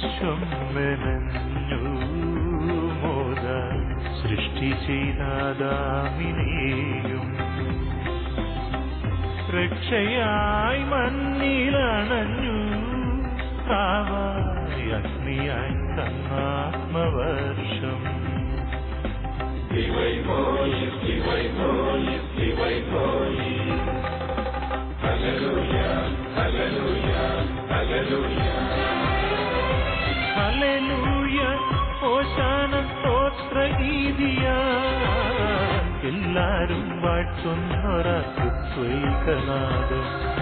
വിശ്വം മെനഞ്ഞു മോദ സൃഷ്ടി ചെയ്താദാമിനെയും രക്ഷയായി മണ്ണിലണഞ്ഞു വാഴ്ത്തുന്നൊരത്വൈകനാദം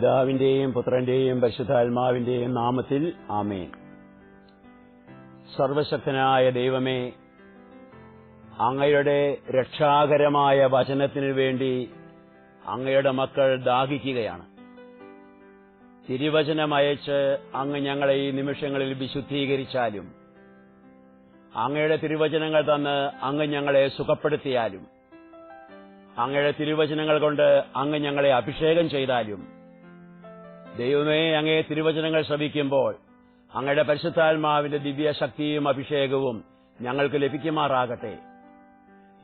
പിതാവിന്റെയും പുത്രന്റെയും പരിശുദ്ധാത്മാവിന്റെയും നാമത്തിൽ ആമേൻ. സർവശക്തനായ ദൈവമേ അങ്ങയുടെ രക്ഷാകരമായ വചനത്തിനു വേണ്ടി അങ്ങയുടെ മക്കൾ ദാഹിക്കുകയാണ്. തിരുവചനം അയച്ച് അങ്ങ് ഞങ്ങളെ ഈ നിമിഷങ്ങളിൽ വിശുദ്ധീകരിച്ചാലും അങ്ങയുടെ തിരുവചനങ്ങൾ തന്ന് അങ്ങ് ഞങ്ങളെ സുഖപ്പെടുത്തിയാലും അങ്ങയുടെ തിരുവചനങ്ങൾ കൊണ്ട് അങ്ങ് ഞങ്ങളെ അഭിഷേകം ചെയ്താലും ദൈവമേ അങ്ങേ തിരുവചനങ്ങൾ ശ്രവിക്കുമ്പോൾ അങ്ങയുടെ പരിശുദ്ധാത്മാവിന്റെ ദിവ്യശക്തിയും അഭിഷേകവും ഞങ്ങൾക്ക് ലഭിക്കുമാറാകട്ടെ.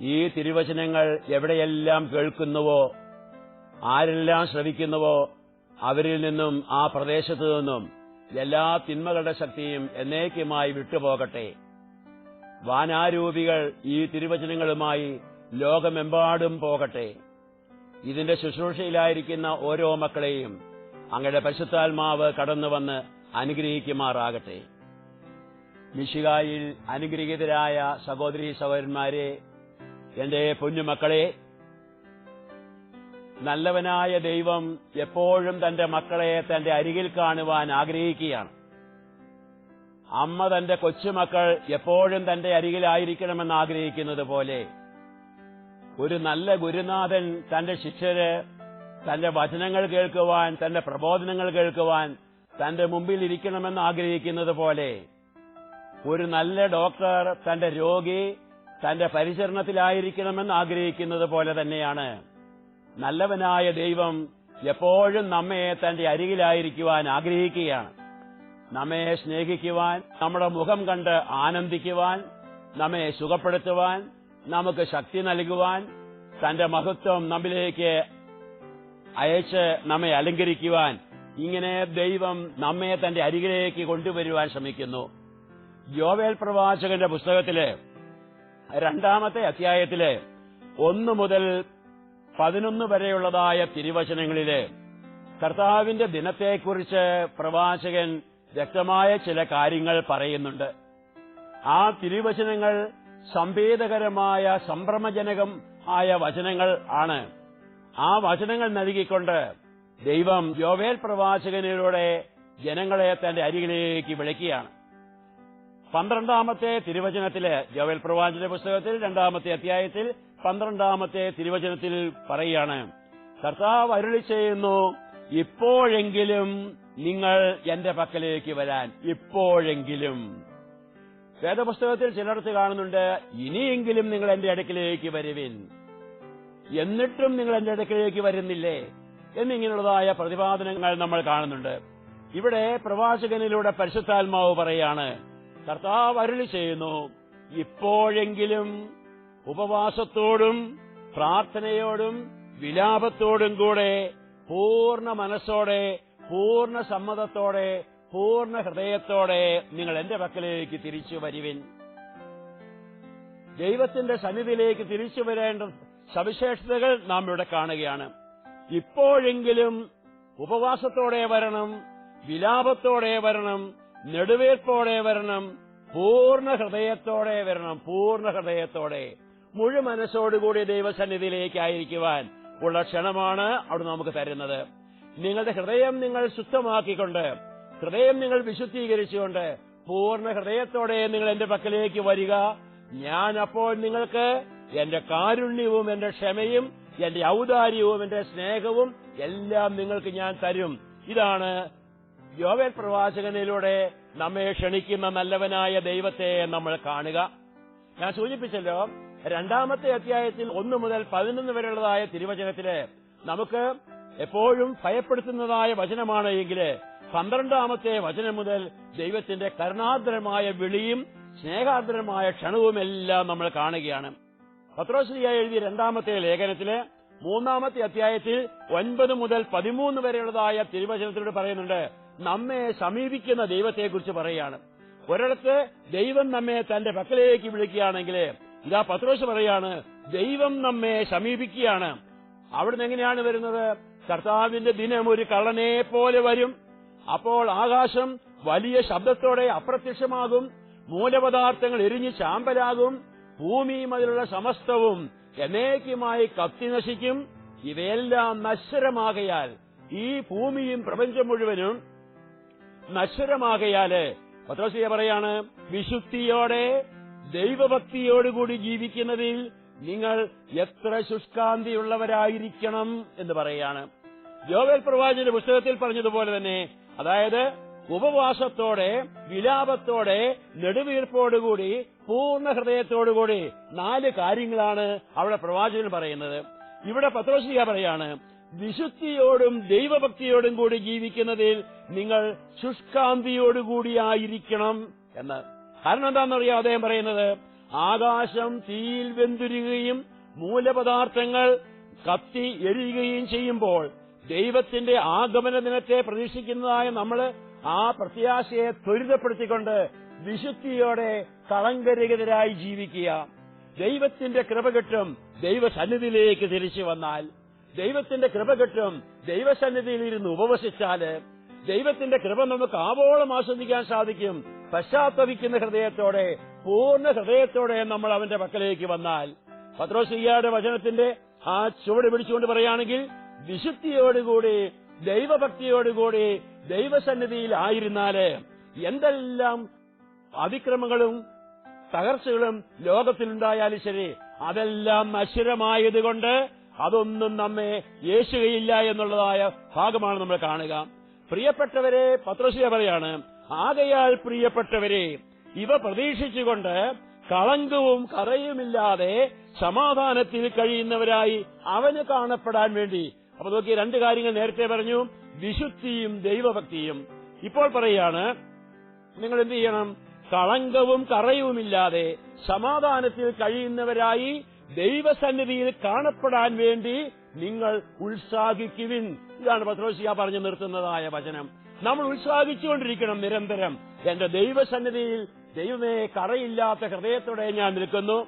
ഈ തിരുവചനങ്ങൾ എവിടെയെല്ലാം കേൾക്കുന്നുവോ ആരെല്ലാം ശ്രവിക്കുന്നുവോ അവരിൽ നിന്നും ആ പ്രദേശത്തു നിന്നും എല്ലാ തിന്മകളുടെ ശക്തിയും എന്നേക്കുമായി വിട്ടുപോകട്ടെ. വാനാരൂപികൾ ഈ തിരുവചനങ്ങളുമായി ലോകമെമ്പാടും പോകട്ടെ. ഇതിന്റെ ശുശ്രൂഷയിലായിരിക്കുന്ന ഓരോ മക്കളെയും അങ്ങയുടെ പരിശുദ്ധാത്മാവ് കടന്നു വന്ന് അനുഗ്രഹിക്കുമാറാകട്ടെ. മിശികായിൽ അനുഗ്രഹീതരായ സഹോദരി സഹോദരന്മാരെ എന്റെ പൊന്നുമക്കളെ നല്ലവനായ ദൈവം എപ്പോഴും തന്റെ മക്കളെ തന്റെ അരികിൽ കാണുവാൻ ആഗ്രഹിക്കുകയാണ്. അമ്മ തന്റെ കൊച്ചുമക്കൾ എപ്പോഴും തന്റെ അരികിലായിരിക്കണമെന്ന് ആഗ്രഹിക്കുന്നത് പോലെ ഒരു നല്ല ഗുരുനാഥൻ തന്റെ ശിഷ്യര് തന്റെ വചനങ്ങൾ കേൾക്കുവാൻ തന്റെ പ്രബോധനങ്ങൾ കേൾക്കുവാൻ തന്റെ മുമ്പിൽ ഇരിക്കണമെന്ന് ആഗ്രഹിക്കുന്നത് പോലെ ഒരു നല്ല ഡോക്ടർ തന്റെ രോഗി തന്റെ പരിചരണത്തിലായിരിക്കണമെന്ന് ആഗ്രഹിക്കുന്നത് പോലെ തന്നെയാണ്. നല്ലവനായ ദൈവം എപ്പോഴും നമ്മെ തന്റെ അരികിലായിരിക്കുവാൻ ആഗ്രഹിക്കുകയാണ്. നമ്മെ സ്നേഹിക്കുവാൻ നമ്മുടെ മുഖം കണ്ട് ആനന്ദിക്കുവാൻ നമ്മെ സുഖപ്പെടുത്തുവാൻ നമുക്ക് ശക്തി നൽകുവാൻ തന്റെ മഹത്വം നമ്മിലേക്ക് അയച്ച് നമ്മെ അലങ്കരിക്കുവാൻ ഇങ്ങനെ ദൈവം നമ്മെ തന്റെ അരികിലേക്ക് കൊണ്ടുവരുവാൻ ശ്രമിക്കുന്നു. യോവേൽ പ്രവാചകന്റെ പുസ്തകത്തിലെ രണ്ടാമത്തെ അധ്യായത്തിലെ ഒന്നു മുതൽ പതിനൊന്ന് വരെയുള്ളതായ തിരുവചനങ്ങളിൽ കർത്താവിന്റെ ദിനത്തെക്കുറിച്ച് പ്രവാചകൻ വ്യക്തമായ ചില കാര്യങ്ങൾ പറയുന്നുണ്ട്. ആ തിരുവചനങ്ങൾ സംവേദകരമായ സംഭ്രമജനകം ആയ വചനങ്ങൾ ആണ്. ആ വചനങ്ങൾ നൽകിക്കൊണ്ട് ദൈവം യോവേൽ പ്രവാചകനിലൂടെ ജനങ്ങളെ തന്റെ അരികിലേക്ക് വിളിക്കുകയാണ്. പന്ത്രണ്ടാമത്തെ തിരുവചനത്തിൽ യോവേൽ പ്രവാചകന്റെ പുസ്തകത്തിൽ രണ്ടാമത്തെ അധ്യായത്തിൽ പന്ത്രണ്ടാമത്തെ തിരുവചനത്തിൽ പറയുകയാണ് കർത്താവ് അരുളി ചെയ്യുന്നു ഇപ്പോഴെങ്കിലും നിങ്ങൾ എന്റെ പക്കലേക്ക് വരാൻ ഇപ്പോഴെങ്കിലും. വേദപുസ്തകത്തിൽ ചിലടത്ത് കാണുന്നുണ്ട് ഇനിയെങ്കിലും നിങ്ങൾ എന്റെ അടുക്കിലേക്ക് വരുവിൻ. എന്നിട്ടും നിങ്ങൾ എന്റെ അടുക്കിലേക്ക് വരുന്നില്ലേ? എന്നിങ്ങനെയുള്ളതായ പ്രതിപാദനങ്ങൾ നമ്മൾ കാണുന്നുണ്ട്. ഇവിടെ പ്രവാചകനിലൂടെ പരിശുദ്ധാത്മാവ് പറയാണ് കർത്താവ് അരുളി ചെയ്യുന്നു ഇപ്പോഴെങ്കിലും ഉപവാസത്തോടും പ്രാർത്ഥനയോടും വിലാപത്തോടും കൂടെ പൂർണ മനസ്സോടെ പൂർണ സമ്മതത്തോടെ പൂർണ ഹൃദയത്തോടെ നിങ്ങൾ എന്റെ പക്കലേക്ക് തിരിച്ചു വരുവിൻ. ദൈവത്തിന്റെ സന്നിധിയിലേക്ക് തിരിച്ചു വരേണ്ട സവിശേഷതകൾ നാം ഇവിടെ കാണുകയാണ്. ഇപ്പോഴെങ്കിലും ഉപവാസത്തോടെ വരണം വിലാപത്തോടെ വരണം നെടുവേർപ്പോടെ വരണം പൂർണ ഹൃദയത്തോടെ വരണം പൂർണ ഹൃദയത്തോടെ. മുഴു മനസ്സോടുകൂടി ദൈവസന്നിധിയിലേക്കായിരിക്കുവാൻ ഉള്ള ക്ഷണമാണ് അവിടെ നമുക്ക് തരുന്നത്. നിങ്ങളുടെ ഹൃദയം നിങ്ങൾ ശുദ്ധമാക്കിക്കൊണ്ട് ഹൃദയം നിങ്ങൾ വിശുദ്ധീകരിച്ചുകൊണ്ട് പൂർണ ഹൃദയത്തോടെ നിങ്ങൾ എന്റെ പക്കലേക്ക് വരിക. ഞാൻ അപ്പോൾ നിങ്ങൾക്ക് എന്റെ കാരുണ്യവും എന്റെ ക്ഷമയും എന്റെ ഔദാര്യവും എന്റെ സ്നേഹവും എല്ലാം നിങ്ങൾക്ക് ഞാൻ തരും. ഇതാണ് യോവേൽ പ്രവാചകനിലൂടെ നമ്മെ ക്ഷണിക്കുന്ന നല്ലവനായ ദൈവത്തെ നമ്മൾ കാണുക. ഞാൻ സൂചിപ്പിച്ചല്ലോ രണ്ടാമത്തെ അധ്യായത്തിൽ ഒന്ന് മുതൽ പതിനൊന്ന് വരെയുള്ളതായ തിരുവചനത്തിൽ നമുക്ക് എപ്പോഴും ഭയപ്പെടുത്തുന്നതായ വചനമാണ് എങ്കിൽ പന്ത്രണ്ടാമത്തെ വചനം മുതൽ ദൈവത്തിന്റെ കരുണാർദ്രമായ വിളിയും സ്നേഹാർദ്രമായ ക്ഷണവും എല്ലാം നമ്മൾ കാണുകയാണ്. പത്രോശ്രീയ എഴുതിയ രണ്ടാമത്തെ ലേഖനത്തിൽ മൂന്നാമത്തെ അധ്യായത്തിൽ ഒൻപത് മുതൽ പതിമൂന്ന് വരെയുള്ളതായ തിരുവചനത്തിലൂടെ പറയുന്നുണ്ട് നമ്മെ സമീപിക്കുന്ന ദൈവത്തെക്കുറിച്ച് പറയുകയാണ്. ഒരിടത്ത് ദൈവം നമ്മെ തന്റെ പക്കലേക്ക് വിളിക്കുകയാണെങ്കിൽ ഇതാ പത്രോസ് പറയാണ് ദൈവം നമ്മെ സമീപിക്കുകയാണ്. അവിടുന്ന് എങ്ങനെയാണ് വരുന്നത്? കർത്താവിന്റെ ദിനം ഒരു കള്ളനെ പോലെ വരും. അപ്പോൾ ആകാശം വലിയ ശബ്ദത്തോടെ അപ്രത്യക്ഷമാകും. മൂലപദാർത്ഥങ്ങൾ എരിഞ്ഞ് ചാമ്പലാകും. ഭൂമിയും അതിലുള്ള സമസ്തവും എന്നേക്കുമായി കത്തി നശിക്കും. ഇവയെല്ലാം നശ്വരമാകയാൽ ഈ ഭൂമിയും പ്രപഞ്ചം മുഴുവനും നശ്വരമാകയാൽ പത്രോസിയ പറയാണ് വിശുദ്ധിയോടെ ദൈവഭക്തിയോടുകൂടി ജീവിക്കുന്നതിൽ നിങ്ങൾ എത്ര ശുഷ്കാന്തിയുള്ളവരായിരിക്കണം എന്ന് പറയാണ്. ജോവേൽ പ്രവാചന്റെ പുസ്തകത്തിൽ പറഞ്ഞതുപോലെ തന്നെ അതായത് ഉപവാസത്തോടെ വിലാപത്തോടെ നെടുവീർപ്പോടുകൂടി പൂർണ ഹൃദയത്തോടുകൂടി നാല് കാര്യങ്ങളാണ് അവിടെ പ്രവാചകൻ പറയുന്നത്. ഇവിടെ പത്രോസിക പറയാണ് വിശുദ്ധിയോടും ദൈവഭക്തിയോടും കൂടി ജീവിക്കുന്നതിൽ നിങ്ങൾ ശുഷ്കാന്തിയോടുകൂടിയായിരിക്കണം എന്ന്. കാരണം എന്താണെന്നറിയാം അദ്ദേഹം പറയുന്നത്? ആകാശം തീയിൽ വെന്തുരുകയും മൂലപദാർത്ഥങ്ങൾ കത്തി എരിയുകയും ചെയ്യുമ്പോൾ ദൈവത്തിന്റെ ആഗമന ദിനത്തെ പ്രതീക്ഷിക്കുന്നതായ നമ്മൾ ആ പ്രത്യാശയെ ത്വരിതപ്പെടുത്തിക്കൊണ്ട് വിശുദ്ധിയോടെ കളങ്കരഹിതരായി ജീവിക്കുക. ദൈവത്തിന്റെ കൃപ കിട്ടും ദൈവസന്നിധിയിലേക്ക് തിരിച്ചു വന്നാൽ ദൈവത്തിന്റെ കൃപ കിട്ടും ദൈവസന്നിധിയിൽ ഇരുന്ന് ഉപവസിച്ചാൽ ദൈവത്തിന്റെ കൃപ നമുക്ക് ആവോളം ആസ്വദിക്കാൻ സാധിക്കും. പശ്ചാത്തപിക്കുന്ന ഹൃദയത്തോടെ പൂർണ ഹൃദയത്തോടെ നമ്മൾ അവന്റെ പക്കലേക്ക് വന്നാൽ. പത്രോസിയ്യയുടെ വചനത്തിന്റെ ആ ചുവട് പിടിച്ചുകൊണ്ട് പറയുകയാണെങ്കിൽ വിശുദ്ധിയോടുകൂടി ദൈവഭക്തിയോടുകൂടി ദൈവസന്നിധിയിൽ ആയിരുന്നാൽ എന്തെല്ലാം അതിക്രമങ്ങളും തകർച്ചകളും ലോകത്തിലുണ്ടായാലും ശരി അതെല്ലാം അശ്വരമായതുകൊണ്ട് അതൊന്നും നമ്മെ യേശുകയില്ല എന്നുള്ളതായ ഭാഗമാണ് നമ്മൾ കാണുക. പ്രിയപ്പെട്ടവരെ പത്രശ്രീ പറയാണ് ആകയാൽ പ്രിയപ്പെട്ടവരെ ഇവ പ്രതീക്ഷിച്ചുകൊണ്ട് കളങ്കവും കറയുമില്ലാതെ സമാധാനത്തിൽ കഴിയുന്നവരായി അവന് കാണപ്പെടാൻ വേണ്ടി. അപ്പൊ നോക്കി രണ്ട് കാര്യങ്ങൾ നേരത്തെ പറഞ്ഞു. വിശുദ്ധിയും ദൈവഭക്തിയും. ഇപ്പോൾ പറയാണ് നിങ്ങൾ എന്ത് ചെയ്യണം? കളങ്കവും കറയുമില്ലാതെ സമാധാനത്തിൽ കഴിയുന്നവരായി ദൈവസന്നിധിയിൽ കാണപ്പെടാൻ വേണ്ടി നിങ്ങൾ ഉത്സാഹിക്കുവിൻ. ഇതാണ് പത്രോസിയ പറഞ്ഞു നിർത്തുന്നതായ വചനം. നമ്മൾ ഉത്സാഹിച്ചുകൊണ്ടിരിക്കണം നിരന്തരം. എന്റെ ദൈവസന്നിധിയിൽ ദൈവമേ കറയില്ലാത്ത ഹൃദയത്തോടെ ഞാൻ നിൽക്കുന്നു.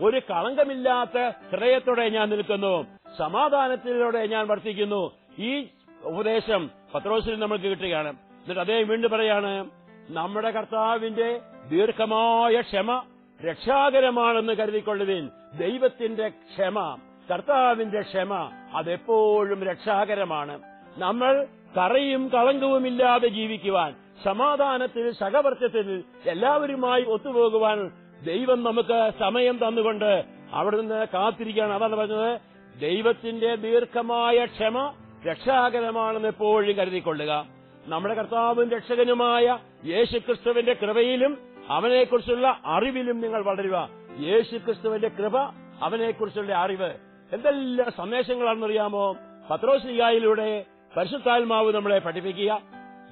ഒരു കളങ്കമില്ലാത്ത ഹൃദയത്തോടെ ഞാൻ നിൽക്കുന്നു. സമാധാനത്തിലൂടെ ഞാൻ വർത്തിക്കുന്നു. ഈ ഉപദേശം പത്രോസിൽ നമുക്ക് കിട്ടുകയാണ്. എന്നിട്ട് അദ്ദേഹം വീണ്ടും പറയാണ് നമ്മുടെ കർത്താവിന്റെ ദീർഘമായ ക്ഷമ രക്ഷാകരമാണെന്ന് കരുതിക്കൊള്ളുവിൻ. ദൈവത്തിന്റെ ക്ഷമ കർത്താവിന്റെ ക്ഷമ അതെപ്പോഴും രക്ഷാകരമാണ്. നമ്മൾ കറയും കളങ്കവുമില്ലാതെ ജീവിക്കുവാൻ സമാധാനത്തിൽ സഹവർത്തത്തിൽ എല്ലാവരുമായി ഒത്തുപോകുവാൻ ദൈവം നമുക്ക് സമയം തന്നുകൊണ്ട് അവിടെ നിന്ന് കാത്തിരിക്കുകയാണ്. അതാണ് പറഞ്ഞത് ദൈവത്തിന്റെ ദീർഘമായ ക്ഷമ രക്ഷാകരമാണെന്ന് എപ്പോഴും കരുതിക്കൊള്ളുക. നമ്മുടെ കർത്താവും രക്ഷകനുമായ യേശുക്രിസ്തുവിന്റെ കൃപയിലും അവനെക്കുറിച്ചുള്ള അറിവിലും നിങ്ങൾ വളരുക. യേശുക്രിസ്തുവിന്റെ കൃപ അവനെക്കുറിച്ചുള്ള അറിവ്. എന്തെല്ലാം സന്ദേശങ്ങളാണെന്നറിയാമോ? പത്രോശ്രീയായിലൂടെ പരിശുദ്ധാത്മാവ് നമ്മളെ പഠിപ്പിക്കുക.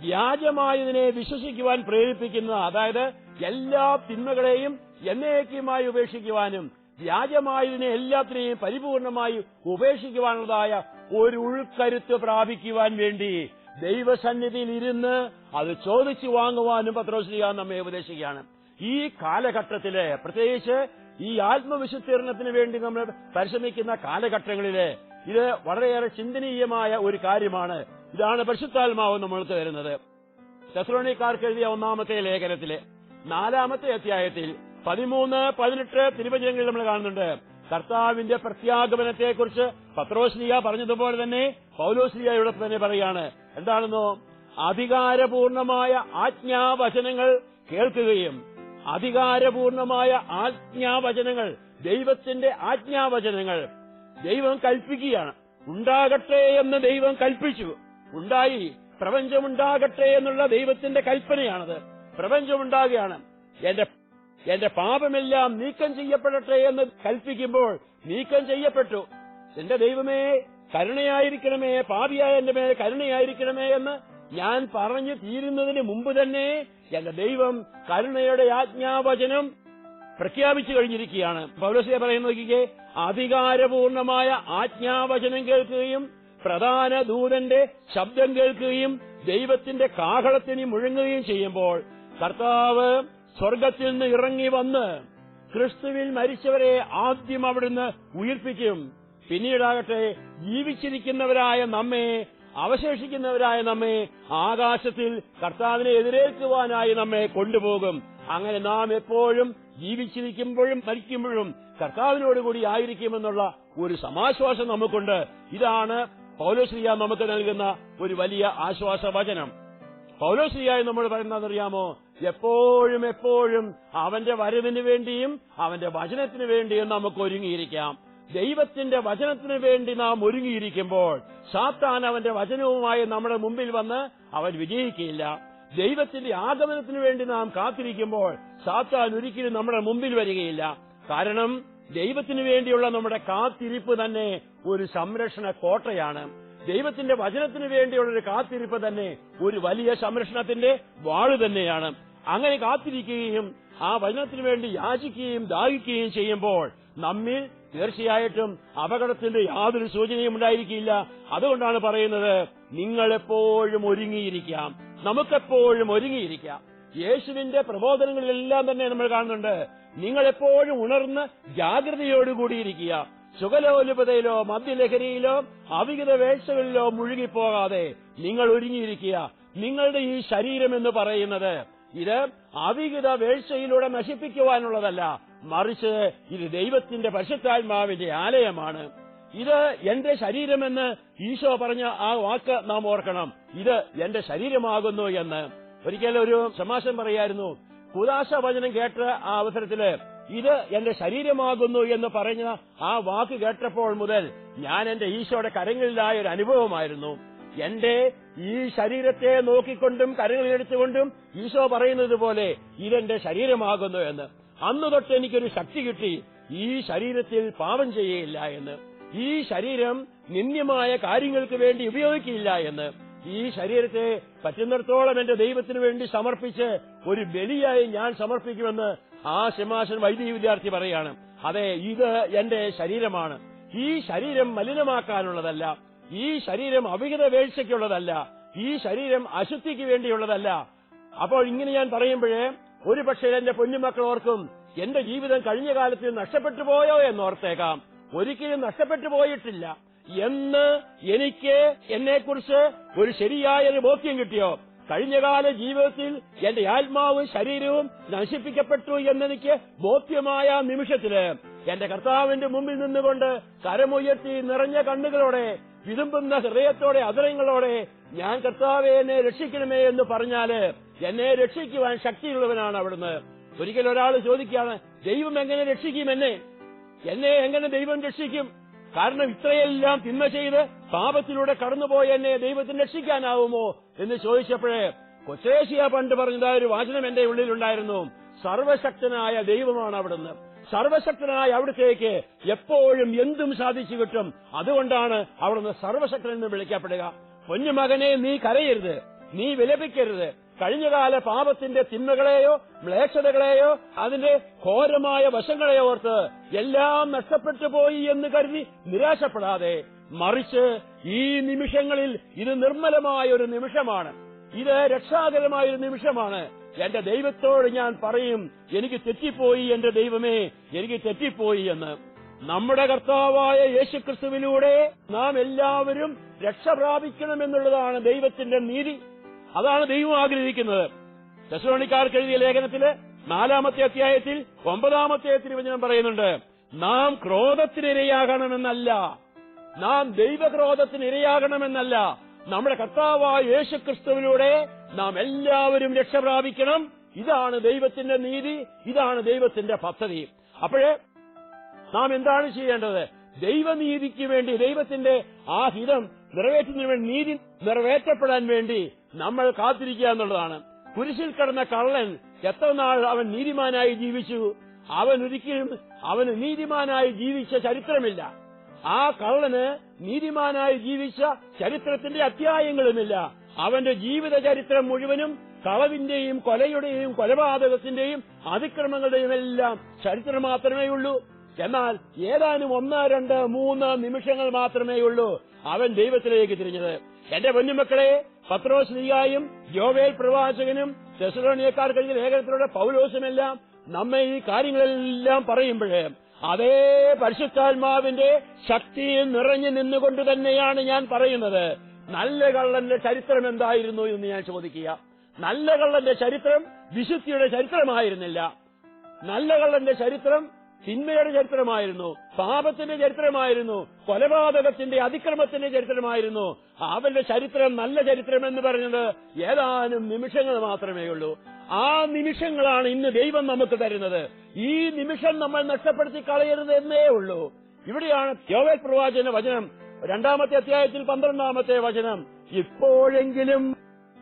വ്യാജമായതിനെ വിശ്വസിക്കുവാൻ പ്രേരിപ്പിക്കുന്ന അതായത് എല്ലാ തിന്മകളെയും എന്നേക്കുമായി ഉപേക്ഷിക്കുവാനും വ്യാജമായതിനെ എല്ലാത്തിനെയും പരിപൂർണമായി ഉപേക്ഷിക്കുവാനുള്ളതായ ഒരു ഉൾക്കരുത്ത് പ്രാപിക്കുവാൻ വേണ്ടി ദൈവസന്നിധിയിൽ ഇരുന്ന് അത് ചോദിച്ചു വാങ്ങുവാനും പത്രോശ്രീകാൻ നമ്മെ ഉപദേശിക്കുകയാണ്. ഈ കാലഘട്ടത്തിലെ പ്രത്യേകിച്ച് ഈ ആത്മവിശുദ്ധീകരണത്തിന് വേണ്ടി നമ്മൾ പരിശ്രമിക്കുന്ന കാലഘട്ടങ്ങളിലെ ഇത് വളരെയേറെ ചിന്തനീയമായ ഒരു കാര്യമാണ്. ഇതാണ് പരിശുദ്ധാത്മാവ് നമ്മൾക്ക് തരുന്നത്. തെസ്ലോണിക്കാർക്ക് എഴുതിയ ഒന്നാമത്തെ ലേഖനത്തിലെ നാലാമത്തെ അധ്യായത്തിൽ പതിമൂന്ന് പതിനെട്ട് തിരുവചനങ്ങളിൽ നമ്മൾ കാണുന്നുണ്ട്. കർത്താവിന്റെ പ്രത്യാഗമനത്തെക്കുറിച്ച് പത്രോശ്രീയ പറഞ്ഞതുപോലെ തന്നെ പൗലോശ്രീയ ഇവിടെ തന്നെ പറയാണ്. എന്താണെന്നോ? അധികാരപൂർണമായ ആജ്ഞാവചനങ്ങൾ കേൾക്കുകയും അധികാരപൂർണമായ ആജ്ഞാവചനങ്ങൾ ദൈവത്തിന്റെ ആജ്ഞാവചനങ്ങൾ ദൈവം കൽപ്പിക്കുകയാണ്. ഉണ്ടാകട്ടെ എന്ന് ദൈവം കൽപ്പിച്ചു. ഉണ്ടായി. പ്രപഞ്ചമുണ്ടാകട്ടെ എന്നുള്ള ദൈവത്തിന്റെ കൽപ്പനയാണത്. പ്രപഞ്ചമുണ്ടാകുകയാണ്. എന്റെ എന്റെ പാപമെല്ലാം നീക്കം ചെയ്യപ്പെടട്ടെ എന്ന് കൽപ്പിക്കുമ്പോൾ നീക്കം ചെയ്യപ്പെട്ടു. എന്റെ ദൈവമേ കരുണയായിരിക്കണമേ പാപിയായ എന്റെ മേൽ കരുണയായിരിക്കണമേ എന്ന് ഞാൻ പറഞ്ഞു തീരുന്നതിന് മുമ്പ് തന്നെ എന്റെ ദൈവം കരുണയുടെ ആജ്ഞാവചനം പ്രഖ്യാപിച്ചു കഴിഞ്ഞിരിക്കുകയാണ്. പൗലസിയെ പറയുന്ന നോക്കിക്കേ അധികാരപൂർണമായ ആജ്ഞാവചനം കേൾക്കുകയും പ്രധാന ദൂതന്റെ ശബ്ദം കേൾക്കുകയും ദൈവത്തിന്റെ കാഹളത്തിന് മുഴങ്ങുകയും ചെയ്യുമ്പോൾ കർത്താവ് സ്വർഗത്തിൽ നിന്ന് ഇറങ്ങി വന്ന് ക്രിസ്തുവിൽ മരിച്ചവരെ ആദ്യം അവിടുന്ന് ഉയർപ്പിക്കും. പിന്നീടാകട്ടെ ജീവിച്ചിരിക്കുന്നവരായ നമ്മെ അവശേഷിക്കുന്നവരായ നമ്മെ ആകാശത്തിൽ കർത്താവിനെ എതിരേൽക്കുവാനായി നമ്മെ കൊണ്ടുപോകും. അങ്ങനെ നാം എപ്പോഴും ജീവിച്ചിരിക്കുമ്പോഴും മരിക്കുമ്പോഴും കർത്താവിനോടുകൂടി ആയിരിക്കുമെന്നുള്ള ഒരു സമാശ്വാസം നമുക്കുണ്ട്. ഇതാണ് പൗലോശ്രീയ നമുക്ക് നൽകുന്ന ഒരു വലിയ ആശ്വാസ വചനം പൗലോശ്രീയായി നമ്മൾ പറയുന്നതെന്നറിയാമോ? എപ്പോഴും എപ്പോഴും അവന്റെ വരവിന് വേണ്ടിയും അവന്റെ വചനത്തിന് വേണ്ടിയും നമുക്ക് ഒരുങ്ങിയിരിക്കാം. ദൈവത്തിന്റെ വചനത്തിന് വേണ്ടി നാം ഒരുങ്ങിയിരിക്കുമ്പോൾ സാത്താൻ അവന്റെ വചനവുമായി നമ്മുടെ മുമ്പിൽ വന്ന് അവൻ വിജയിക്കില്ല. ദൈവത്തിന്റെ ആഗമനത്തിന് വേണ്ടി നാം കാത്തിരിക്കുമ്പോൾ സാത്താൻ ഒരിക്കലും നമ്മുടെ മുമ്പിൽ വരികയില്ല. കാരണം ദൈവത്തിന് വേണ്ടിയുള്ള നമ്മുടെ കാത്തിരിപ്പ് തന്നെ ഒരു സംരക്ഷണ കോട്ടയാണ്. ദൈവത്തിന്റെ വചനത്തിന് വേണ്ടിയുള്ള ഒരു കാത്തിരിപ്പ് തന്നെ ഒരു വലിയ സംരക്ഷണത്തിന്റെ വാൾ തന്നെയാണ്. അങ്ങനെ കാത്തിരിക്കുകയും ആ വചനത്തിന് വേണ്ടി യാചിക്കുകയും ദാഹിക്കുകയും ചെയ്യുമ്പോൾ നമ്മിൽ തീർച്ചയായിട്ടും അപകടത്തിന്റെ യാതൊരു സൂചനയും ഉണ്ടായിരിക്കില്ല. അതുകൊണ്ടാണ് പറയുന്നത് നിങ്ങൾ എപ്പോഴും ഒരുങ്ങിയിരിക്കാം. നമുക്കെപ്പോഴും ഒരുങ്ങിയിരിക്കാം. യേശുവിന്റെ പ്രബോധനങ്ങളിലെല്ലാം തന്നെ നമ്മൾ കാണുന്നുണ്ട്. നിങ്ങൾ എപ്പോഴും ഉണർന്ന് ജാഗ്രതയോടുകൂടിയിരിക്കുക. സുഖലോലുപതയിലോ മദ്യലഹരിയിലോ അവിഹിത വേഴ്ചകളിലോ മുഴുകിപ്പോകാതെ നിങ്ങൾ ഒരുങ്ങിയിരിക്കുക. നിങ്ങളുടെ ഈ ശരീരം എന്ന് പറയുന്നത് ഇത് അവിഹിത വേഴ്ചയിലൂടെ നശിപ്പിക്കുവാനുള്ളതല്ല. മറിച്ച് ഇത് ദൈവത്തിന്റെ പരിശുദ്ധാത്മാവിന്റെ ആലയമാണ്. ഇത് എന്റെ ശരീരമെന്ന് ഈശോ പറഞ്ഞ ആ വാക്ക് നാം ഓർക്കണം. ഇത് എന്റെ ശരീരമാകുന്നു എന്ന്. ഒരിക്കലും ഒരു സമാശം പറയായിരുന്നു. കുദാശ വചനം കേട്ട ആ അവസരത്തിൽ ഇത് എന്റെ ശരീരമാകുന്നു എന്ന് പറഞ്ഞ ആ വാക്ക് കേട്ടപ്പോൾ മുതൽ ഞാൻ എന്റെ ഈശോയുടെ കരങ്ങളിലായ ഒരു അനുഭവമായിരുന്നു. എന്റെ ഈ ശരീരത്തെ നോക്കിക്കൊണ്ടും കരങ്ങളിലെടുത്തുകൊണ്ടും ഈശോ പറയുന്നത് പോലെ ഇതെന്റെ ശരീരമാകുന്നു എന്ന്. അന്ന് തൊട്ട് എനിക്കൊരു ശക്തി കിട്ടി. ഈ ശരീരത്തിൽ പാപം ചെയ്യയില്ല എന്ന്. ഈ ശരീരം നിന്ദ്യമായ കാര്യങ്ങൾക്ക് വേണ്ടി ഉപയോഗിക്കില്ല എന്ന്. ഈ ശരീരത്തെ പറ്റുന്നിടത്തോളം എന്റെ ദൈവത്തിന് വേണ്ടി സമർപ്പിച്ച് ഒരു ബലിയായി ഞാൻ സമർപ്പിക്കുമെന്ന് ആ ശമാശൻ വൈദ്യ വിദ്യാർത്ഥി പറയാണ് അതെ ഇത് എന്റെ ശരീരമാണ്. ഈ ശരീരം മലിനമാക്കാനുള്ളതല്ല. ഈ ശരീരം അവിഹിത വേഴ്ചയ്ക്കുള്ളതല്ല. ഈ ശരീരം അശുദ്ധിക്ക് വേണ്ടിയുള്ളതല്ല. അപ്പോൾ ഇങ്ങനെ ഞാൻ പറയുമ്പോഴേ ഒരു പക്ഷേ എന്റെ പൊന്നുമക്കൾ ഓർക്കും എന്റെ ജീവിതം കഴിഞ്ഞ കാലത്തിൽ നഷ്ടപ്പെട്ടു പോയോ എന്ന് ഓർത്തേക്കാം. ഒരിക്കലും നഷ്ടപ്പെട്ടു പോയിട്ടില്ല. എന്ന് എനിക്ക് എന്നെക്കുറിച്ച് ഒരു ശരിയായ ഒരു ബോധ്യം കിട്ടിയോ? കഴിഞ്ഞകാല ജീവിതത്തിൽ എന്റെ ആത്മാവും ശരീരവും നശിപ്പിക്കപ്പെട്ടു എന്നെനിക്ക് ബോധ്യമായ നിമിഷത്തിൽ എന്റെ കർത്താവിന്റെ മുമ്പിൽ നിന്നുകൊണ്ട് കരമുയർത്തി നിറഞ്ഞ കണ്ണുകളോടെ വിതുമ്പുന്ന ഹൃദയത്തോടെ അതരങ്ങളോടെ ഞാൻ കർത്താവെ എന്നെ രക്ഷിക്കണമേ എന്ന് പറഞ്ഞാൽ എന്നെ രക്ഷിക്കുവാൻ ശക്തിയുള്ളവനാണ് അവിടുന്ന്. ഒരിക്കൽ ഒരാൾ ചോദിക്കുകയാണ് ദൈവം എങ്ങനെ രക്ഷിക്കും എന്നെ? എന്നെ എങ്ങനെ ദൈവം രക്ഷിക്കും? കാരണം ഇത്രയെല്ലാം തിന്മ ചെയ്ത് പാപത്തിലൂടെ കടന്നുപോയി എന്നെ ദൈവത്തിന് രക്ഷിക്കാനാവുമോ? എന്ന് ചോദിച്ചപ്പോഴേ കൊച്ചേശിയ പണ്ട് പറഞ്ഞതായ ഒരു വാചനം എന്റെ ഉള്ളിലുണ്ടായിരുന്നു. സർവശക്തനായ ദൈവമാണ് അവിടുന്ന്. സർവശക്തനായ അവിടത്തേക്ക് എപ്പോഴും എന്തും സാധിച്ചു കിട്ടും. അതുകൊണ്ടാണ് അവിടുന്ന് സർവശക്തൻ എന്ന് വിളിക്കപ്പെടുക. പൊന്നുമകനെ നീ കരയരുത്. നീ വിലപിക്കരുത്. കഴിഞ്ഞകാല പാപത്തിന്റെ തിന്മകളെയോ മ്ലേച്ഛതകളെയോ അതിന്റെ ഘോരമായ വശങ്ങളെയോ ഓർത്ത് എല്ലാം നഷ്ടപ്പെട്ടു പോയി എന്ന് കരുതി നിരാശപ്പെടാതെ മറിച്ച് ഈ നിമിഷങ്ങളിൽ ഇത് നിർമ്മലമായ ഒരു നിമിഷമാണ്. ഇത് രക്ഷാകരമായ ഒരു നിമിഷമാണ്. എന്റെ ദൈവത്തോട് ഞാൻ പറയും എനിക്ക് തെറ്റിപ്പോയി എന്റെ ദൈവമേ എനിക്ക് തെറ്റിപ്പോയി എന്ന്. നമ്മുടെ കർത്താവായ യേശുക്രിസ്തുവിലൂടെ നാം എല്ലാവരും രക്ഷ പ്രാപിക്കണമെന്നുള്ളതാണ് ദൈവത്തിന്റെ നീതി. അതാണ് ദൈവം ആഗ്രഹിക്കുന്നത്. തെസലോണിക്കാർക്ക് എഴുതിയ ലേഖനത്തിൽ നാലാമത്തെ അധ്യായത്തിൽ ഒമ്പതാമത്തെ തിരുവചനം പറയുന്നുണ്ട് നാം ക്രോധത്തിനിരയാകണമെന്നല്ല നാം ദൈവക്രോധത്തിന് ഇരയാകണമെന്നല്ല. നമ്മുടെ കർത്താവായ യേശു ക്രിസ്തുവിലൂടെ നാം എല്ലാവരും രക്ഷ പ്രാപിക്കണം. ഇതാണ് ദൈവത്തിന്റെ നീതി ഇതാണ് ദൈവത്തിന്റെ പദ്ധതി. അപ്പോഴേ നാം എന്താണ് ചെയ്യേണ്ടത്? ദൈവനീതിക്ക് വേണ്ടി ദൈവത്തിന്റെ ആ ഹിതം നിറവേറ്റുന്നതിന് വേണ്ടി നീതി നിറവേറ്റപ്പെടാൻ വേണ്ടി നമ്മൾ കാത്തിരിക്കുക എന്നുള്ളതാണ്. കുരിശിൽ കടന്ന കള്ളൻ എത്ര നാൾ അവൻ നീതിമാനായി ജീവിച്ചു? അവൻ ഒരിക്കലും അവന് നീതിമാനായി ജീവിച്ച ചരിത്രമില്ല. ആ കള്ളന് നീതിമാനായി ജീവിച്ച ചരിത്രത്തിന്റെ അധ്യായങ്ങളുമില്ല. അവന്റെ ജീവിത ചരിത്രം മുഴുവനും കളവിന്റെയും കൊലയുടെയും കൊലപാതകത്തിന്റെയും അതിക്രമങ്ങളുടെയും എല്ലാം ചരിത്രം മാത്രമേ ഉള്ളൂ എന്നാൽ ഏതാനും ഒന്നോ രണ്ട് മൂന്ന് നിമിഷങ്ങൾ മാത്രമേ ഉള്ളൂ അവൻ ദൈവത്തിലേക്ക് തിരിഞ്ഞത്. എന്റെ പൊന്നുമക്കളെ പത്രോശ്രീകായും ജോവേൽ പ്രവാചകനും തെസലോണിയക്കാർ കഴിഞ്ഞ ലേഖനത്തിലൂടെ പൗലോസുമെല്ലാം നമ്മെ ഈ കാര്യങ്ങളെല്ലാം പറയുമ്പോഴേ അതേ പരിശുദ്ധാത്മാവിന്റെ ശക്തിയിൽ നിറഞ്ഞു നിന്നുകൊണ്ട് തന്നെയാണ് ഞാൻ പറയുന്നത്. നല്ല കള്ളന്റെ ചരിത്രം എന്തായിരുന്നു എന്ന് ഞാൻ ചോദിക്കുക. നല്ല കള്ളന്റെ ചരിത്രം വിശുദ്ധിയുടെ ചരിത്രമായിരുന്നില്ല. നല്ല കള്ളന്റെ ചരിത്രം തിന്മയുടെ ചരിത്രമായിരുന്നു. പാപത്തിന്റെ ചരിത്രമായിരുന്നു. കൊലപാതകത്തിന്റെ അതിക്രമത്തിന്റെ ചരിത്രമായിരുന്നു. അവന്റെ ചരിത്രം നല്ല ചരിത്രം എന്ന് പറഞ്ഞത് ഏതാനും നിമിഷങ്ങൾ മാത്രമേ ഉള്ളൂ. ആ നിമിഷങ്ങളാണ് ഇന്ന് ദൈവം നമുക്ക് തരുന്നത്. ഈ നിമിഷം നമ്മൾ നഷ്ടപ്പെടുത്തി കളയരുത് എന്നേ ഉള്ളൂ. ഇവിടെയാണ് യോവേൽ പ്രവാചന വചനം. രണ്ടാമത്തെ അധ്യായത്തിൽ പന്ത്രണ്ടാമത്തെ വചനം. ഇപ്പോഴെങ്കിലും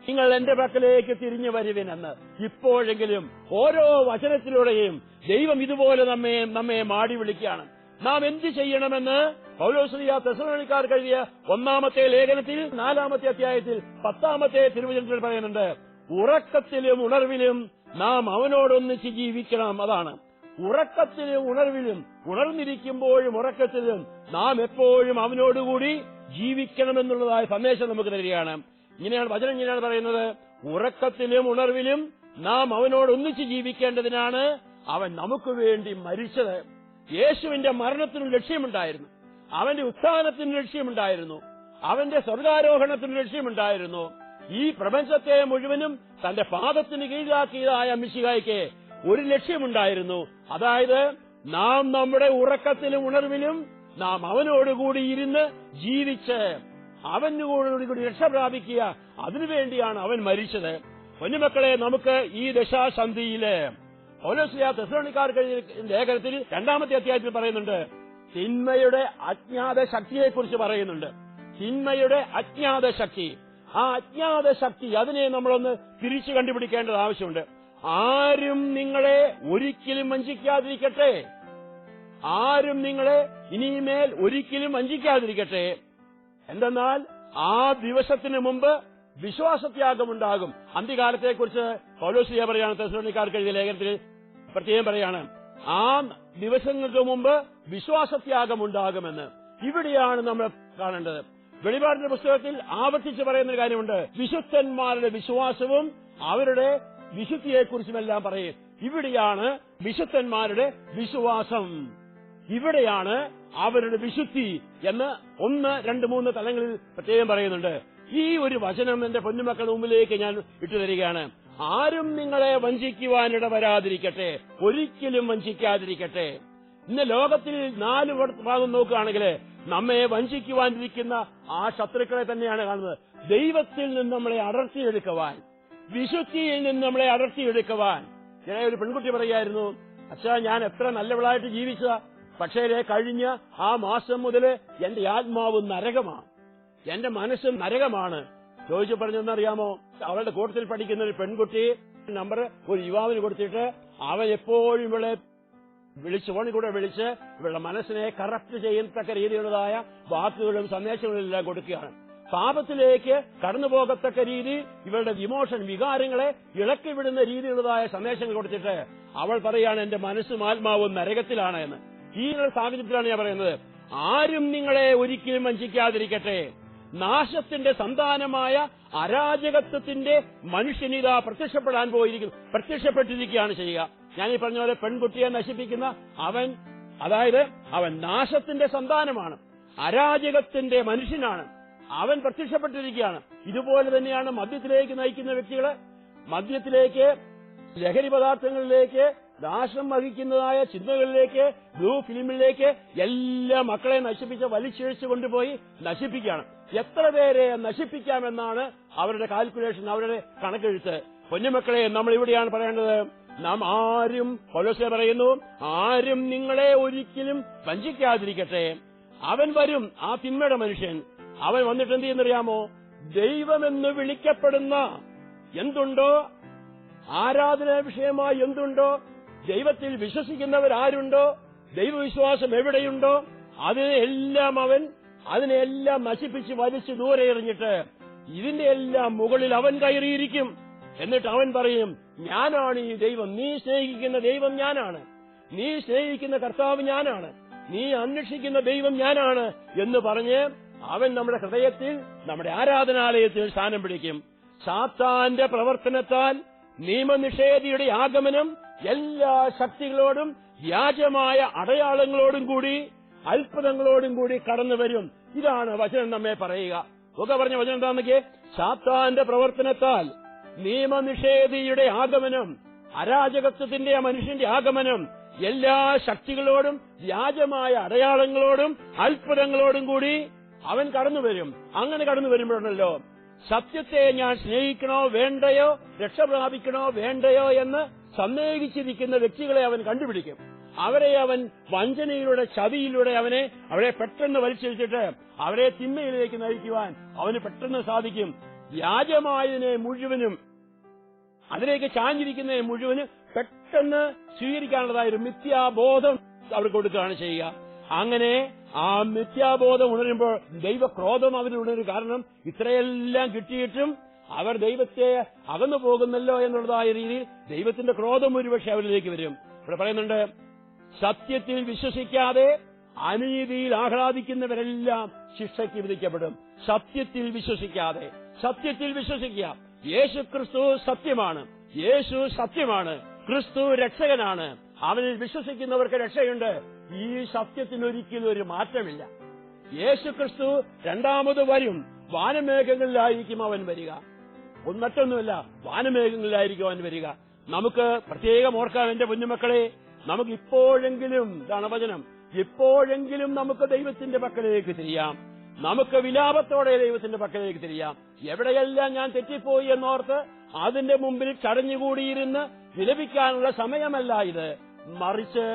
നിങ്ങൾ എന്റെ പക്കലേക്ക് തിരിഞ്ഞു വരുവിനെന്ന്. ഇപ്പോഴെങ്കിലും ഓരോ വചനത്തിലൂടെയും ദൈവം ഇതുപോലെ നമ്മെ നമ്മെ മാടി വിളിക്കുകയാണ്. നാം എന്ത് ചെയ്യണമെന്ന് പൗലോശ്രീയ തെസലോണിക്കാർ കഴിയ ഒന്നാമത്തെ ലേഖനത്തിൽ നാലാമത്തെ അധ്യായത്തിൽ പത്താമത്തെ തിരുവചനത്തിൽ പറയുന്നുണ്ട്. ഉറക്കത്തിലും ഉണർവിലും നാം അവനോടൊന്നിച്ച് ജീവിക്കണം അതാണ്. ഉറക്കത്തിലും ഉണർവിലും ഉണർന്നിരിക്കുമ്പോഴും ഉറക്കത്തിലും നാം എപ്പോഴും അവനോടുകൂടി ജീവിക്കണമെന്നുള്ളതായ സന്ദേശം നമുക്ക് തരികയാണ്. ഇങ്ങനെയാണ് വചനം ഇങ്ങനെയാണ് പറയുന്നത്. ഉറക്കത്തിലും ഉണർവിലും നാം അവനോട് ഒന്നിച്ച് ജീവിക്കേണ്ടതിനാണ് അവൻ നമുക്ക് വേണ്ടി മരിച്ചത്. യേശുവിന്റെ മരണത്തിനും ലക്ഷ്യമുണ്ടായിരുന്നു. അവന്റെ ഉത്ഥാനത്തിന് ലക്ഷ്യമുണ്ടായിരുന്നു. അവന്റെ സ്വർഗാരോഹണത്തിന് ലക്ഷ്യമുണ്ടായിരുന്നു. ഈ പ്രപഞ്ചത്തെ മുഴുവനും തന്റെ പാദത്തിന് കീഴാക്കിയതായ മിശിഹായ്ക്ക് ഒരു ലക്ഷ്യമുണ്ടായിരുന്നു. അതായത് നാം നമ്മുടെ ഉറക്കത്തിലും ഉണർവിലും നാം അവനോടുകൂടി ഇരുന്ന് ജീവിച്ച് അവനോടുകൂടി രക്ഷ പ്രാപിക്കുക. അതിനുവേണ്ടിയാണ് അവൻ മരിച്ചത്. പൊന്നുമക്കളെ നമുക്ക് ഈ ദശാസന്ധിയിൽ പൗലോസ്ലിയ തെസ്ലോണിക്കാർ ലേഖനത്തിൽ രണ്ടാമത്തെ അധ്യായത്തിൽ പറയുന്നുണ്ട്. തിന്മയുടെ അജ്ഞാത ശക്തിയെക്കുറിച്ച് പറയുന്നുണ്ട്. തിന്മയുടെ അജ്ഞാത ശക്തി ആ അജ്ഞാത ശക്തി അതിനെ നമ്മളൊന്ന് തിരിച്ചു കണ്ടുപിടിക്കേണ്ടത് ആവശ്യമുണ്ട്. ആരും നിങ്ങളെ ഒരിക്കലും വഞ്ചിക്കാതിരിക്കട്ടെ. ആരും നിങ്ങളെ ഇനിമേൽ ഒരിക്കലും വഞ്ചിക്കാതിരിക്കട്ടെ. എന്തെന്നാൽ ആ ദിവസത്തിന് മുമ്പ് വിശ്വാസത്യാഗമുണ്ടാകും. അന്ത്യകാലത്തെക്കുറിച്ച് പൗലോസിയ പറയാണ് തെസ്ലോണിക്കാർക്ക് എഴുതിയ ലേഖനത്തിൽ പ്രത്യേകം പറയാണ് ആ ദിവസങ്ങൾക്ക് മുമ്പ് വിശ്വാസത്യാഗമുണ്ടാകുമെന്ന്. ഇവിടെയാണ് നമ്മൾ കാണേണ്ടത്. വെളിപാടിന്റെ പുസ്തകത്തിൽ ആവർത്തിച്ച് പറയുന്ന ഒരു കാര്യമുണ്ട്. വിശുദ്ധന്മാരുടെ വിശ്വാസവും അവരുടെ വിശുദ്ധിയെക്കുറിച്ചുമെല്ലാം പറയും. ഇവിടെയാണ് വിശുദ്ധന്മാരുടെ വിശ്വാസം. ഇവിടെയാണ് അവരുടെ വിശുദ്ധി എന്ന് ഒന്ന് രണ്ട് മൂന്ന് തലങ്ങളിൽ പ്രത്യേകം പറയുന്നുണ്ട്. ഈ ഒരു വചനം എന്റെ പൊന്നുമക്കളുടെ മുമ്പിലേക്ക് ഞാൻ ഇട്ടുതരികയാണ് ആരും നിങ്ങളെ വഞ്ചിക്കുവാനിട വരാതിരിക്കട്ടെ. ഒരിക്കലും വഞ്ചിക്കാതിരിക്കട്ടെ. ഇന്ന് ലോകത്തിൽ നാല് ഭാഗം നോക്കുകയാണെങ്കിൽ നമ്മെ വഞ്ചിക്കുവാനിരിക്കുന്ന ആ ശത്രുക്കളെ തന്നെയാണ് കാണുന്നത്. ദൈവത്തിൽ നിന്ന് നമ്മളെ അടർത്തിയെടുക്കുവാൻ വിശുദ്ധിയിൽ നിന്ന് നമ്മളെ അടർത്തിയെടുക്കുവാൻ. ഞാൻ ഒരു പെൺകുട്ടി പറയായിരുന്നു അച്ഛാ ഞാൻ എത്ര നല്ലവളായിട്ട് ജീവിച്ചതാ. പക്ഷേ കഴിഞ്ഞ ആ മാസം മുതൽ എന്റെ ആത്മാവ് നരകമാണ്. എന്റെ മനസ്സ് നരകമാണ്. ചോദിച്ചു പറഞ്ഞെന്നറിയാമോ? അവളുടെ കൂട്ടത്തിൽ പഠിക്കുന്ന ഒരു പെൺകുട്ടി നമ്പർ ഒരു യുവാവിന് കൊടുത്തിട്ട് അവൻ എപ്പോഴും ഇവളെ വിളിച്ച് ഫോണിൽ കൂടെ വിളിച്ച് ഇവരുടെ മനസ്സിനെ കറക്റ്റ് ചെയ്യത്തക്ക രീതിയിലുള്ളതായ വാക്കുകളും സന്ദേശങ്ങളും എല്ലാം കൊടുക്കുകയാണ്. പാപത്തിലേക്ക് കടന്നു പോകത്തക്ക രീതി ഇവരുടെ ഇമോഷൻ വികാരങ്ങളെ ഇളക്കിവിടുന്ന രീതിയിലുള്ളതായ സന്ദേശങ്ങൾ കൊടുത്തിട്ട് അവൾ പറയാണ് എന്റെ മനസ്സും ആത്മാവും നരകത്തിലാണ് എന്ന്. ഈ സാഹചര്യത്തിലാണ് ഞാൻ പറയുന്നത്. ആരും നിങ്ങളെ ഒരിക്കലും വഞ്ചിക്കാതിരിക്കട്ടെ. നാശത്തിന്റെ സന്താനമായ അരാജകത്വത്തിന്റെ മനുഷ്യനിത പ്രത്യക്ഷപ്പെടാൻ പോയിരിക്കുന്നു പ്രത്യക്ഷപ്പെട്ടിരിക്കുകയാണ് ചെയ്യുക. ഞാൻ ഈ പറഞ്ഞ പോലെ പെൺകുട്ടിയെ നശിപ്പിക്കുന്ന അവൻ അതായത് അവൻ നാശത്തിന്റെ സന്താനമാണ്. അരാജകത്തിന്റെ മനുഷ്യനാണ്. അവൻ പ്രത്യക്ഷപ്പെട്ടിരിക്കുകയാണ്. ഇതുപോലെ തന്നെയാണ് മദ്യത്തിലേക്ക് നയിക്കുന്ന വ്യക്തികളെ. മദ്യത്തിലേക്ക് ലഹരി പദാർത്ഥങ്ങളിലേക്ക് നാശം വഹിക്കുന്നതായ ചിന്തകളിലേക്ക് ബ്ലൂ ഫിലിമിലേക്ക് എല്ലാ മക്കളെ നശിപ്പിച്ച് വലിച്ചിഴച്ചു കൊണ്ടുപോയി നശിപ്പിക്കുകയാണ്. എത്ര പേരെ നശിപ്പിക്കാമെന്നാണ് അവരുടെ കാൽക്കുലേഷൻ അവരുടെ കണക്കെഴുത്ത്. പൊന്നുമക്കളെ നമ്മൾ ഇവിടെയാണ് പറയേണ്ടത്. നാം ആരും പൗലോസേ പറയുന്നു ആരും നിങ്ങളെ ഒരിക്കലും വഞ്ചിക്കാതിരിക്കട്ടെ. അവൻ വരും ആ തിന്മയുടെ മനുഷ്യൻ. അവൻ വന്നിട്ട് എന്ത് ചെയ്യുന്നറിയാമോ? ദൈവമെന്ന് വിളിക്കപ്പെടുന്ന എന്തുണ്ടോ? ആരാധന വിഷയമായി എന്തുണ്ടോ? ദൈവത്തിൽ വിശ്വസിക്കുന്നവരാരുണ്ടോ? ദൈവവിശ്വാസം എവിടെയുണ്ടോ? അതിനെല്ലാം അവൻ അതിനെല്ലാം നശിപ്പിച്ച് വലിച്ചു ദൂരെ എറിഞ്ഞിട്ട് ഇതിന്റെ എല്ലാം മുകളിൽ അവൻ കയറിയിരിക്കും. എന്നിട്ട് അവൻ പറയും ഞാനാണ് ഈ ദൈവം. നീ സ്നേഹിക്കുന്ന ദൈവം ഞാനാണ്. നീ സ്നേഹിക്കുന്ന കർത്താവ് ഞാനാണ്. നീ അന്വേഷിക്കുന്ന ദൈവം ഞാനാണ് എന്ന് പറഞ്ഞ് അവൻ നമ്മുടെ ഹൃദയത്തിൽ നമ്മുടെ ആരാധനാലയത്തിൽ സ്ഥാനം പിടിക്കും. സാത്താന്റെ പ്രവർത്തനത്താൽ നിയമനിഷേധിയുടെ ആഗമനം എല്ലാ ശക്തികളോടും വ്യാജമായ അടയാളങ്ങളോടും കൂടി അത്ഭുതങ്ങളോടും കൂടി കടന്നു വരും. ഇതാണ് വചനം നമ്മെ പറയുക. ഒക്കെ പറഞ്ഞ വചനം എന്താണെന്നൊക്കെ? സാത്താന്റെ പ്രവർത്തനത്താൽ നിയമനിഷേധിയുടെ ആഗമനം അരാജകത്വത്തിന്റെ ആ മനുഷ്യന്റെ ആഗമനം എല്ലാ ശക്തികളോടും വ്യാജമായ അടയാളങ്ങളോടും അത്ഭുതങ്ങളോടും കൂടി അവൻ കടന്നു വരും. അങ്ങനെ കടന്നു വരുമ്പോഴല്ലോ സത്യത്തെ ഞാൻ സ്നേഹിക്കണോ വേണ്ടയോ രക്ഷ പ്രാപിക്കണോ വേണ്ടയോ എന്ന് സന്ദേഹിച്ചിരിക്കുന്ന വ്യക്തികളെ അവൻ കണ്ടുപിടിക്കും. അവരെ അവൻ വഞ്ചനയിലൂടെ ചതിയിലൂടെ അവനെ അവരെ പെട്ടെന്ന് വലിച്ചെടുത്തിട്ട് അവരെ തിന്മയിലേക്ക് നയിക്കുവാൻ അവന് പെട്ടെന്ന് സാധിക്കും. വ്യാജമായതിനെ മുഴുവനും അതിലേക്ക് ചാഞ്ഞിരിക്കുന്നതിനെ മുഴുവനും പെട്ടെന്ന് സ്വീകരിക്കാനുള്ളതായ ഒരു മിഥ്യാബോധം അവർ കൊടുക്കുകയാണ് ചെയ്യുക. അങ്ങനെ ആ മിഥ്യാബോധം ഉണരുമ്പോൾ ദൈവക്രോധം അവർ ഉണരും കാരണം ഇത്രയെല്ലാം കിട്ടിയിട്ടും അവർ ദൈവത്തെ അകന്നു പോകുന്നല്ലോ എന്നുള്ളതായ രീതിയിൽ ദൈവത്തിന്റെ ക്രോധം ഒരുപക്ഷെ അവരിലേക്ക് വരും. ഇവിടെ പറയുന്നുണ്ട് സത്യത്തിൽ വിശ്വസിക്കാതെ അനീതിയിൽ ആഹ്ലാദിക്കുന്നവരെല്ലാം ശിക്ഷയ്ക്ക് വിധിക്കപ്പെടും. സത്യത്തിൽ വിശ്വസിക്കാതെ. സത്യത്തിൽ വിശ്വസിക്കുക. യേശു ക്രിസ്തു സത്യമാണ്. യേശു സത്യമാണ്. ക്രിസ്തു രക്ഷകനാണ്. അവനിൽ വിശ്വസിക്കുന്നവർക്ക് രക്ഷയുണ്ട്. ഈ സത്യത്തിന് ഒരിക്കലും ഒരു മാറ്റമില്ല. യേശു ക്രിസ്തു രണ്ടാമത് വരും. വാനമേഘങ്ങളിലായിരിക്കും അവൻ വരിക. ഒന്ന് മറ്റൊന്നുമില്ല വാനമേഘങ്ങളിലായിരിക്കും അവൻ വരിക. നമുക്ക് പ്രത്യേകം ഓർക്കാം എന്റെ കുഞ്ഞുമക്കളെ നമുക്ക് ഇപ്പോഴെങ്കിലും ഇതാണ് വചനം ഇപ്പോഴെങ്കിലും നമുക്ക് ദൈവത്തിന്റെ പക്കലേക്ക് തിരിയാം. നമുക്ക് വിലാപത്തോടെ ദൈവത്തിന്റെ പക്കലേക്ക് തിരിയാം. എവിടെയെല്ലാം ഞാൻ തെറ്റിപ്പോയി എന്നോർത്ത് അതിന്റെ മുമ്പിൽ ചടഞ്ഞുകൂടിയിരുന്ന് വിലപിക്കാനുള്ള സമയമല്ല ഇത്. മറിച്ച്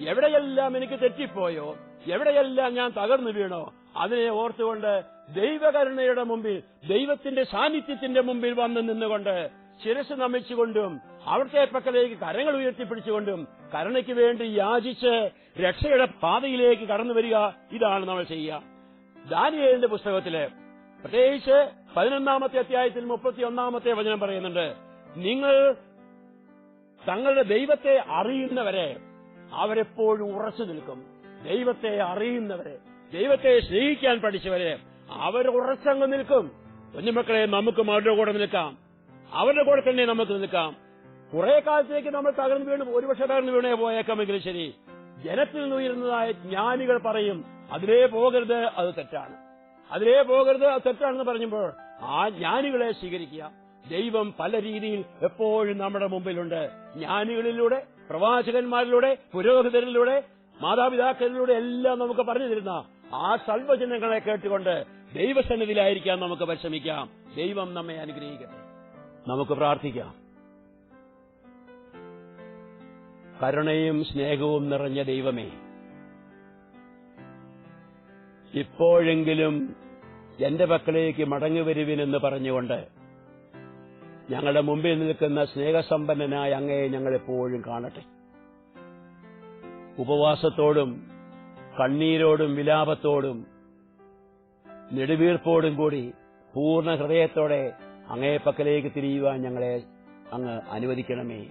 എവിടെയെല്ലാം എനിക്ക് തെറ്റിപ്പോയോ എവിടെയെല്ലാം ഞാൻ തകർന്നു വീണോ അതിനെ ഓർത്തുകൊണ്ട് ദൈവകരുണയുടെ മുമ്പിൽ ദൈവത്തിന്റെ സാന്നിധ്യത്തിന്റെ മുമ്പിൽ വന്ന് നിന്നുകൊണ്ട് ശിരസ് നമിച്ചുകൊണ്ടും അവിടുത്തെ പക്കലേക്ക് കരങ്ങൾ ഉയർത്തിപ്പിടിച്ചുകൊണ്ടും കരുണയ്ക്ക് വേണ്ടി യാചിച്ച് രക്ഷയുടെ പാതയിലേക്ക് കടന്നു വരിക ഇതാണ് നമ്മൾ ചെയ്യുക. ദാനിയേലിന്റെ പുസ്തകത്തിൽ പ്രത്യേകിച്ച് പതിനൊന്നാമത്തെ അധ്യായത്തിൽ മുപ്പത്തി ഒന്നാമത്തെ വചനം പറയുന്നുണ്ട് നിങ്ങൾ തങ്ങളുടെ ദൈവത്തെ അറിയുന്നവരെ അവരെപ്പോഴും ഉറച്ചു നിൽക്കും. ദൈവത്തെ അറിയുന്നവരെ ദൈവത്തെ സ്നേഹിക്കാൻ പഠിച്ചവരെ അവർ ഉറച്ചങ്ങ് നിൽക്കും. കുഞ്ഞുമക്കളെ നമുക്കും അവരുടെ കൂടെ നിൽക്കാം. അവരുടെ കൂടെ തന്നെ നമുക്ക് നിൽക്കാം. കുറെ കാലത്തേക്ക് നമ്മൾ തകർന്നു വീണ് ഒരുപക്ഷെ തകർന്നു വീണേ പോയേക്കാമെങ്കിലും ശരി. ജനത്തിൽ നിന്ന് ഉയരുന്നതായ ജ്ഞാനികൾ പറയും അതിലേ പോകരുത് അത് തെറ്റാണ്. അതിലേ പോകരുത് അത് തെറ്റാണെന്ന് പറഞ്ഞപ്പോൾ ആ ജ്ഞാനികളെ സ്വീകരിക്കുക. ദൈവം പല രീതിയിൽ എപ്പോഴും നമ്മുടെ മുമ്പിലുണ്ട്. ജ്ഞാനികളിലൂടെ പ്രവാചകന്മാരിലൂടെ പുരോഹിതരിലൂടെ മാതാപിതാക്കളിലൂടെ എല്ലാം നമുക്ക് പറഞ്ഞു തരുന്ന ആ സർവജനങ്ങളെ കേട്ടുകൊണ്ട് ദൈവസന്നിധിയിലായിരിക്കാൻ നമുക്ക് പരിശ്രമിക്കാം. ദൈവം നമ്മെ അനുഗ്രഹിക്കട്ടെ. നമുക്ക് പ്രാർത്ഥിക്കാം. കരുണയും സ്നേഹവും നിറഞ്ഞ ദൈവമേ ഇപ്പോഴെങ്കിലും എന്റെ പക്കലേക്ക് മടങ്ങി വരുവിനെന്ന് പറഞ്ഞുകൊണ്ട് ഞങ്ങളുടെ മുമ്പിൽ നിൽക്കുന്ന സ്നേഹസമ്പന്നനായ അങ്ങയെ ഞങ്ങൾ എപ്പോഴും കാണട്ടെ. ഉപവാസത്തോടും കണ്ണീരോടും വിലാപത്തോടും നെടുവീർപ്പോടും കൂടി പൂർണ ഹൃദയത്തോടെ അങ്ങയെ പക്കലേക്ക് തിരിയുവാൻ ഞങ്ങളെ അങ്ങ് അനുവദിക്കണമേ.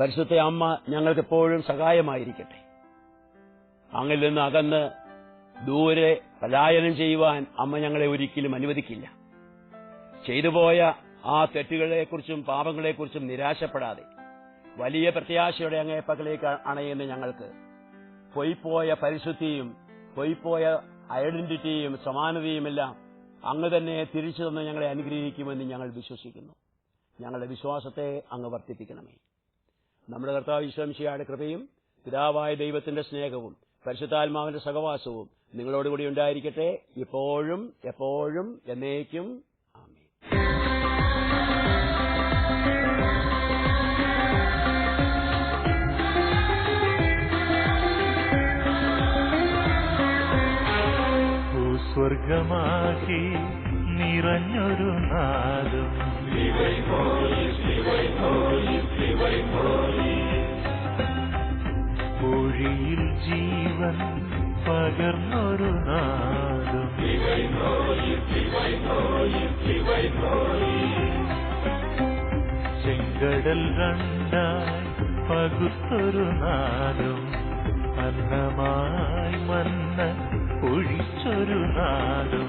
പരിശുദ്ധ അമ്മ ഞങ്ങൾക്കെപ്പോഴും സഹായമായിരിക്കട്ടെ. അങ്ങിൽ നിന്ന് അകന്ന് ദൂരെ പലായനം ചെയ്യുവാൻ അമ്മ ഞങ്ങളെ ഒരിക്കലും അനുവദിക്കില്ല. ചെയ്തുപോയ ആ തെറ്റുകളെക്കുറിച്ചും പാപങ്ങളെക്കുറിച്ചും നിരാശപ്പെടാതെ വലിയ പ്രത്യാശയുടെ അങ്ങേ പകലേക്ക് അണയുന്ന ഞങ്ങൾക്ക് പൊയ്പോയ പരിശുദ്ധിയും പൊയ്പോയ ഐഡന്റിറ്റിയും സമാനതയുമെല്ലാം അങ്ങ് തന്നെ തിരിച്ചു തന്ന് ഞങ്ങളെ അനുഗ്രഹിക്കുമെന്ന് ഞങ്ങൾ വിശ്വസിക്കുന്നു. ഞങ്ങളുടെ വിശ്വാസത്തെ അങ്ങ് വർദ്ധിപ്പിക്കണമേ. നമ്മുടെ കർത്താവ് വിശ്വംശിയാട് കൃപയും പിതാവായ ദൈവത്തിന്റെ സ്നേഹവും പരിശുദ്ധാത്മാവിന്റെ സഹവാസവും നിങ്ങളോടുകൂടി ഉണ്ടായിരിക്കട്ടെ. ഇപ്പോഴും എപ്പോഴും എന്നേക്കും. ആമേൻ. ഭൂസ്വർഗമാകി നിറഞ്ഞൊരു നാദം. മൊഴിയിൽ ജീവൻ പകർന്നൊരു നാദം ചെങ്കടൽ രണ്ടായി പകുത്തൊരു നാദം അന്നമായി മന്ന ഒഴിച്ചൊരു നാദം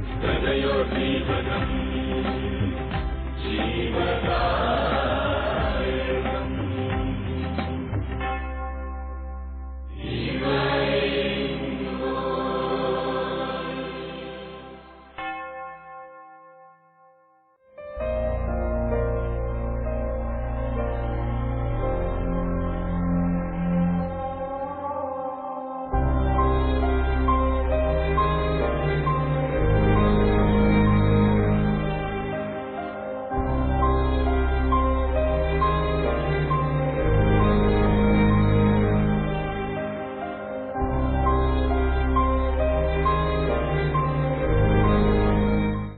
प्रजयो नेपदम्